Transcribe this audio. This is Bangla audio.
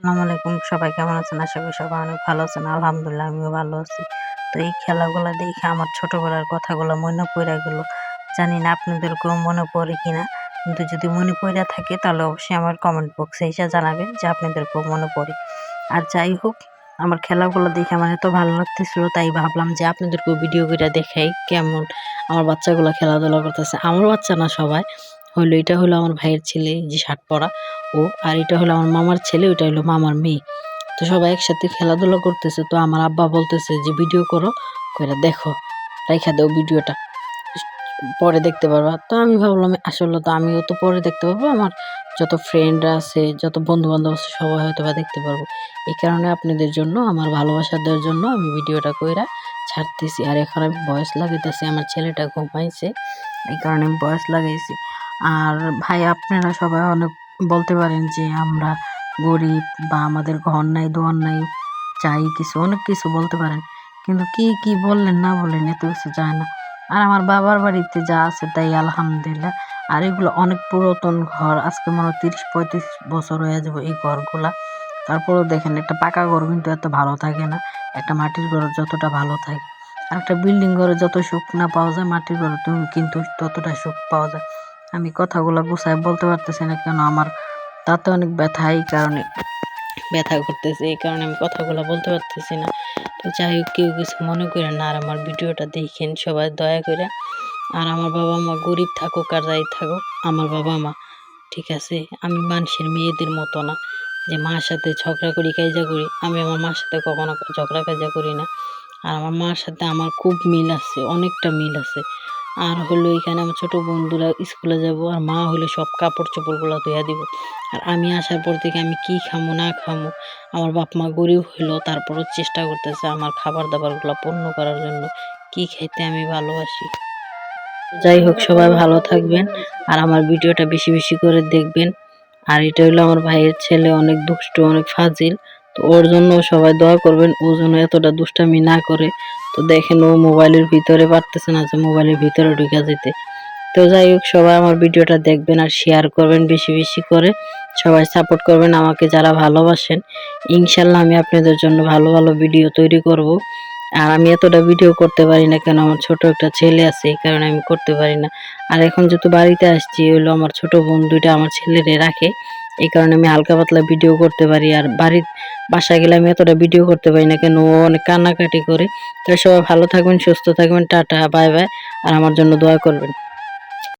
আসসালামু আলাইকুম। সবাই কেমন আছেন? আশা করি সবাই অনেক ভালো আছেন। আলহামদুলিল্লাহ, আমিও ভালো আছি। তো এই খেলাগুলো দেখে আমার ছোটবেলার কথাগুলো মনে পড়ে গেল। জানি না আপনাদেরকেও মনে পড়ে কিনা। কিন্তু যদি মনে পড়ে থাকে, তাহলে অবশ্যই আমার কমেন্ট বক্সে এসে জানাবেন যে আপনাদেরকেও মনে পড়ে। আর যাই হোক, আমার খেলাগুলো দেখে আমার এত ভালো লাগতেছিল, তাই ভাবলাম যে আপনাদেরকেও ভিডিও করে দেখাই কেমন আমার বাচ্চাগুলো খেলাধুলা করতেছে। আমার বাচ্চা না সবাই। হলো এটা হলো আমার ভাইয়ের ছেলে যে শার্ট পরা। ও, আর এটা হলো আমার মামার ছেলে, ওইটা হলো মামার মেয়ে। তো সবাই একসাথে খেলাধুলা করতেছে, তো আমার আব্বা বলতেছে যে, ভিডিও করো করে দেখো রেখা দাও ভিডিওটা। পরে দেখতে পারবা। তো আমি ভাবলাম, আসলে তো আমিও তো পরে দেখতে পারব, আমার যত ফ্রেন্ডরা আছে, যত বন্ধু বান্ধব আছে, সবাই হয়তো বা দেখতে পারব। এই কারণে আপনাদের জন্য, আমার ভালোবাসা দেওয়ার জন্য আমি ভিডিওটা কইরা ছাড়তেছি। আর এখন আমি বয়স লাগাইতেছি, আমার ছেলেটা ঘুমাইছে, এই কারণে আমি বয়স লাগাইছি। আর ভাই, আপনারা সবাই অনেক বলতে পারেন যে আমরা গরিব বা আমাদের ঘর নাই, দোয়ার নাই চাই কিছু, অনেক কিছু বলতে পারেন। কিন্তু কি কি বললেন, না বললেন, এত কিছু যায় না। আর আমার বাবার বাড়িতে যা আছে তাই আলহামদুলিল্লাহ। আর এগুলো অনেক পুরাতন ঘর, আজকে মনে হয় তিরিশ পঁয়ত্রিশ বছর হয়ে যাবে এই ঘরগুলা। তারপরেও দেখেন, একটা পাকা ঘর কিন্তু এত ভালো থাকে না। একটা মাটির ঘর যতটা ভালো থাকে। আর একটা বিল্ডিং ঘরে যত সুখ না পাওয়া যায়, মাটির ঘরে তুমি কিন্তু ততটা সুখ পাওয়া যায়। আমি কথাগুলো গুছায় বলতে পারতেছি না কেন আমার তাতে অনেক ব্যথা এই কারণে। ব্যথা করতেছে, এই কারণে আমি কথাগুলো বলতে পারতেছি না। তো যাই হোক, কেউ কিছু মনে করেন না, আর আমার ভিডিওটা দেখেন সবাই, দয়া করে। আর আমার বাবা মা গরিব থাকুক আর যাই থাকুক, আমার বাবা মা, ঠিক আছে? আমি মানুষের মেয়েদের মতো না। যে মার সাথে ঝগড়া করি কাজা করি, আমি আমার মার সাথে কখনো ঝগড়া কাজা করি না। আর আমার মার সাথে আমার খুব মিল আছে, অনেকটা মিল আছে। আর হলো এখানে আমার ছোট বন্ধুরা স্কুলে যাব আর মা হলো সব কাপড় চোপড়গুলো ধুয়া দিব। আর আমি আসার পর থেকে আমি কি খামো, না খামো, আমার বাপ মা গরিব হইল, তারপরও চেষ্টা করতেছে আমার খাবার দাবারগুলো পূর্ণ করার জন্য কি খেতে আমি ভালোবাসি। যাই হোক, সবাই ভালো থাকবেন আর আমার ভিডিওটা বেশি বেশি করে দেখবেন। আর এটা হলো আমার ভাইয়ের ছেলে, অনেক দুষ্ট, অনেক ফাজিল। তো ওর জন্য সবাই দোয়া করবেন, ও যেন এতটা দুষ্টামি না করে। তো দেখেন ও মোবাইলের ভিতরে পারতেছে না যে মোবাইলের ভিতরে ঢুকে যেতে। তো যাই হোক, সবাই আমার ভিডিওটা দেখবেন আর শেয়ার করবেন বেশি বেশি করে। সবাই সাপোর্ট করবেন আমাকে যারা ভালোবাসেন। ইনশাল্লাহ আমি আপনাদের জন্য ভালো ভালো ভিডিও তৈরি করব। আর আমি এতটা ভিডিও করতে পারি না কেন, আমার ছোট একটা ছেলে আছে, এই কারণে আমি করতে পারি না। আর এখন যেহেতু বাড়িতে আসছি হলো আমার ছোট বোন, দুইটা আমার ছেলেরে রাখে। এই কারণে আমি হালকা পাতলা ভিডিও করতে পারি। আর বাড়ির বাসায় গেলে আমি এতটা ভিডিও করতে পারি না কেন, ও অনেক কান্নাকাটি করে। তাই সবাই ভালো থাকবেন, সুস্থ থাকবেন, টাটা বাই বাই আর আমার জন্য দোয়া করবেন।